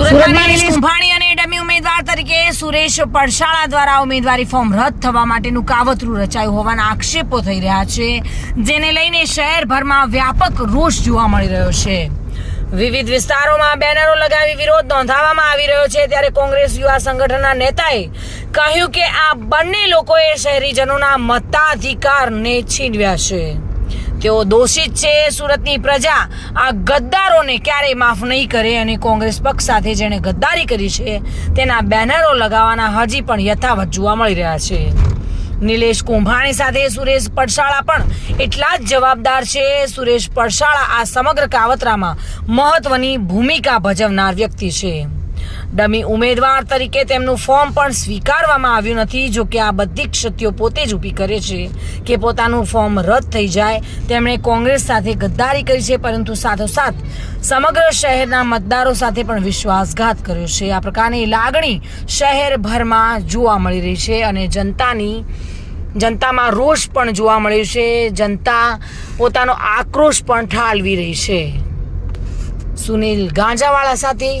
નિલેશ કુંભાણી અને ડમી ઉમેદવાર તરીકે સુરેશ પડશાળા દ્વારા ઉમેદવારી ફોર્મ રદ થવા માટેનું કાવતરું રચાયું હોવાના આક્ષેપો થઈ રહ્યા છે જેને લઈને શહેરભરમાં વ્યાપક રોષ જોવા મળી રહ્યો છે. વિવિધ વિસ્તારોમાં બેનરો લગાવી વિરોધ નોંધાવવામાં આવી રહ્યો છે ત્યારે કોંગ્રેસ યુવા સંગઠનના નેતાએ કહ્યું કે આ બંને લોકોએ શહેરીજનોના મતાધિકારને છીનવ્યા છે. તેઓ દોષિત છે સુરતની પ્રજા? આ ગદ્દારોને ક્યારેય માફ નહીં કરે અને કોંગ્રેસ પક્ષ સાથે જેણે ગદ્દારી કરી છે, તેના બેનરો લગાવવાના હજી પણ યથાવત જોવા મળી રહ્યા છે. નિલેશ કુંભાણી સાથે સુરેશ પડશાળા પણ એટલા જ જવાબદાર છે. સુરેશ પડશાળા આ સમગ્ર કાવતરામાં મહત્વની ભૂમિકા ભજવનાર વ્યક્તિ છે. ડમી ઉમેદવાર તરીકે તેમનું ફોર્મ પણ સ્વીકારવામાં આવ્યું નથી. જો કે આ બધી ક્ષતિઓ પોતે જ ઊભી કરે છે કે પોતાનું ફોર્મ રદ થઈ જાય. તેમણે કોંગ્રેસ સાથે ગદ્દારી કરી છે, પરંતુ સાથોસાથ સમગ્ર શહેરના મતદારો સાથે પણ વિશ્વાસઘાત કર્યો છે. આ પ્રકારની લાગણી શહેરભરમાં જોવા મળી રહી છે અને જનતાની, જનતામાં રોષ પણ જોવા મળ્યો છે. જનતા પોતાનો આક્રોશ પણ ઠાલવી રહી છે. સુનિલ ગાંજાવાળા સાથે